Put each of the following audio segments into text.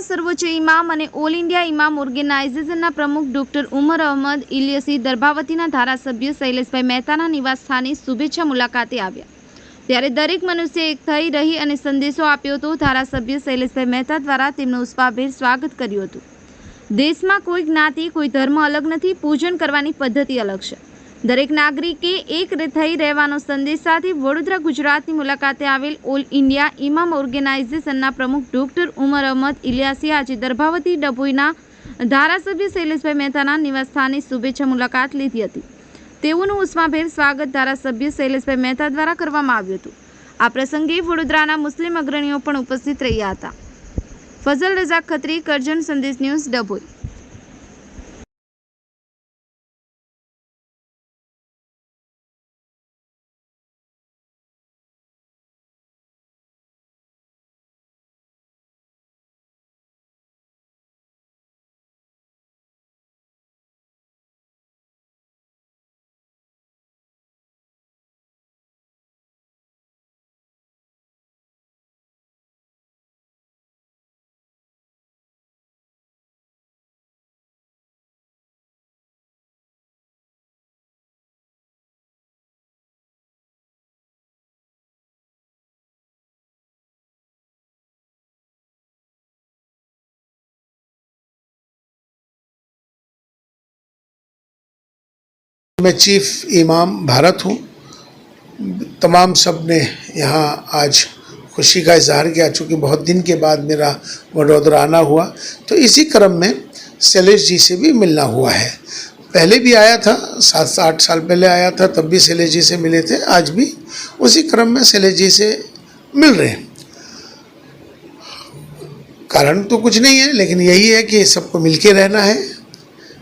દેશના સર્વોચ્ચ ઇમામ અને ઓલ ઇન્ડિયા ઇમામ ઓર્ગેનાઇઝેશનના પ્રમુખ ડોક્ટર ઉમર અહમદ ઇલિયસી દર્ભાવતીના ધારાસભ્ય શૈલેષભાઈ મહેતાના નિવાસસ્થાને શુભેચ્છા મુલાકાતે આવ્યા. ત્યારે દરેક મનુષ્ય એક થઈ રહી અને સંદેશો આપ્યો હતો ધારાસભ્ય શૈલેષભાઈ મહેતા દ્વારા તેમનું ઉષ્પાભેર સ્વાગત કર્યું હતું. દેશમાં કોઈ જ્ઞાતિ, કોઈ ધર્મ અલગ નથી, પૂજન કરવાની પદ્ધતિ અલગ છે. દરેક નાગરિકે એક થઈ રહેવાનો સંદેશ સાથે વડોદરા ગુજરાતની મુલાકાતે આવેલ ઓલ ઇન્ડિયા ઇમામ ઓર્ગેનાઇઝેશનના પ્રમુખ ડોક્ટર ઉમર અહમદ ઇલિયાસી આજે દર્ભાવતી ડભોઈના ધારાસભ્ય શૈલેષભાઈ મહેતાના નિવાસસ્થાને શુભેચ્છા મુલાકાત લીધી હતી. તેઓનું ઉષ્માભેર સ્વાગત ધારાસભ્ય શૈલેષભાઈ મહેતા દ્વારા કરવામાં આવ્યું હતું. આ પ્રસંગે વડોદરાના મુસ્લિમ અગ્રણીઓ પણ ઉપસ્થિત રહ્યા હતા. ફઝલ રઝાક ખત્રી, કરજણ સંદેશ ન્યૂઝ ડભોઈ. मैं चीफ इमाम भारत हूँ। तमाम सबने यहाँ आज खुशी का इजहार किया। चूँकि बहुत दिन के बाद मेरा वडोदरा आना हुआ तो इसी क्रम में शैलेश जी से भी मिलना हुआ है। पहले भी आया था सात से आठ साल पहले आया था, तब भी शैलेश जी से मिले थे। आज भी उसी क्रम में शैलेश जी से मिल रहे हैं। कारण तो कुछ नहीं है, लेकिन यही है कि सबको मिलके रहना है।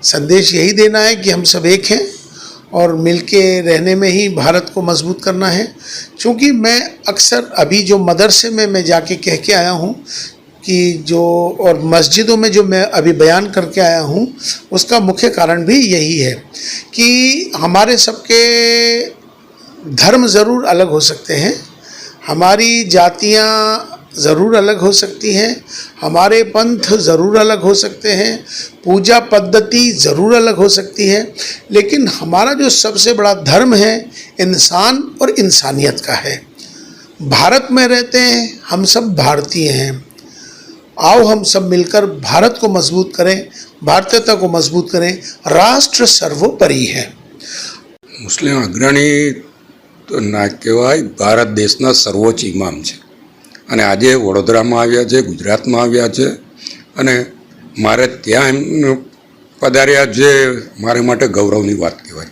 संदेश यही देना है कि हम सब एक हैं। और मिलके रहने में ही भारत को मज़बूत करना है। क्योंकि मैं अक्सर अभी जो मदरसे में मैं जाके कह के आया हूँ कि जो और मस्जिदों में जो मैं अभी बयान करके आया हूँ, उसका मुख्य कारण भी यही है कि हमारे सबके धर्म ज़रूर अलग हो सकते हैं। हमारी जातियाँ ज़रूर अलग हो सकती हैं हमारे पंथ ज़रूर अलग हो सकते हैं पूजा पद्धति ज़रूर अलग हो सकती है लेकिन हमारा जो सबसे बड़ा धर्म है इंसान और इंसानियत का है भारत में रहते हैं हम सब भारतीय हैं आओ हम सब मिलकर भारत को मजबूत करें भारतीयता को मजबूत करें राष्ट्र सर्वोपरि है મુસ્લિમ અગ્રણી તો ના કહેવાય ભારત દેશના સર્વોચ્ચ ઇમામ છે અને આજે વડોદરામાં આવ્યા છે, ગુજરાતમાં આવ્યા છે. અને મારે ત્યાં એમનું પધાર્યા જે મારા માટે ગૌરવની વાત કહેવાય.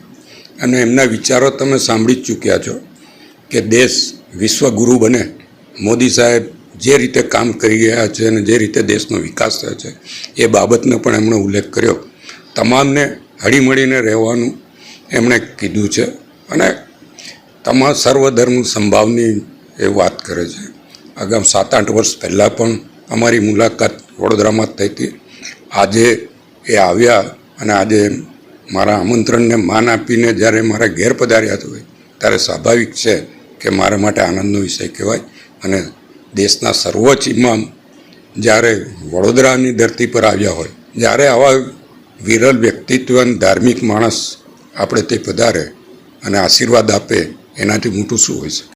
અને એમના વિચારો તમે સાંભળી જ ચૂક્યા છો કે દેશ વિશ્વગુરુ બને. મોદી સાહેબ જે રીતે કામ કરી રહ્યા છે અને જે રીતે દેશનો વિકાસ થયો છે, એ બાબતનો પણ એમણે ઉલ્લેખ કર્યો. તમામને હળીમળીને રહેવાનું એમણે કીધું છે. અને તમામ સર્વધર્મ સંભાવની એ વાત કરે છે. આગામ સાત આઠ વર્ષ પહેલાં પણ અમારી મુલાકાત વડોદરામાં થઈ હતી. આજે એ આવ્યા અને આજે મારા આમંત્રણને માન આપીને જ્યારે મારા ઘેર પધાર્યા હોય ત્યારે સ્વાભાવિક છે કે મારા માટે આનંદનો વિષય કહેવાય અને દેશના સર્વોચ્ચ ઇમામ જ્યારે વડોદરાની ધરતી પર આવ્યા હોય, જ્યારે આવા વિરલ વ્યક્તિત્વ અને ધાર્મિક માણસ આપણે તે પધારે અને આશીર્વાદ આપે, એનાથી મોટું શું હોય શકે?